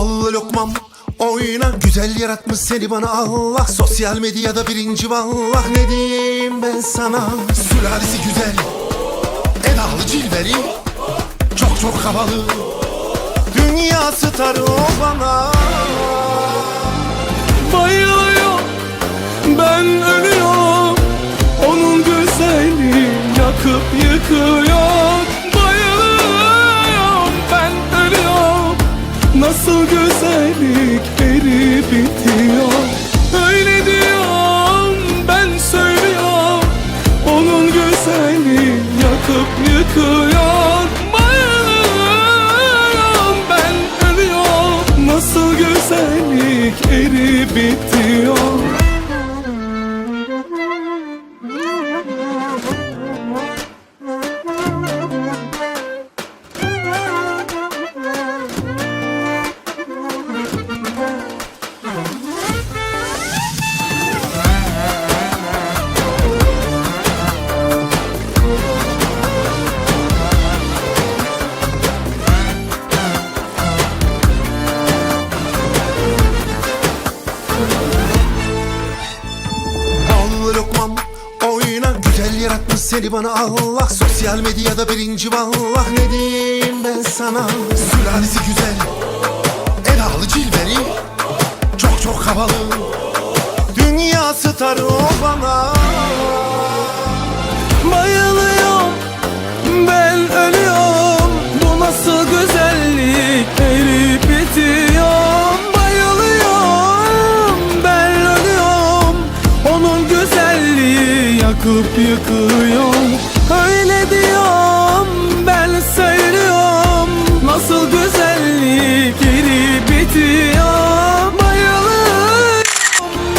Ballı lokmam oyna. Güzel yaratmış seni bana Allah. Sosyal medyada birinci vallah. Ne diyeyim ben sana? Sülalesi güzel. Edalı cilveli. Çok çok havalı. Dünya starı o bana. Bayılıyor ben ölüyorum. Onun güzelliği yakıp yıkıyor Nasıl güzellik erip bitiyor? Öyle diyorum ben söylüyorum. Onun güzelliği yakıp yıkıyor. Bayılıyorum ben ölüyorum. Nasıl güzellik erip bitiyor Güzel yaratmış seni bana Allah. Sosyal medyada birinci vallah Ne diyeyim ben sana? Sülalesi güzel. Edalı cilveli. Çok çok havalı. Dünya starı o bana. Bayılıyorum yakıp yıkıyor Öyle diyorum ben söylüyorum. Nasıl güzellik erip bitiyor. Bayılıyorum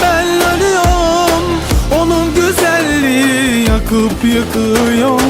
ben ölüyorum. Onun güzelliği yakıp yıkıyor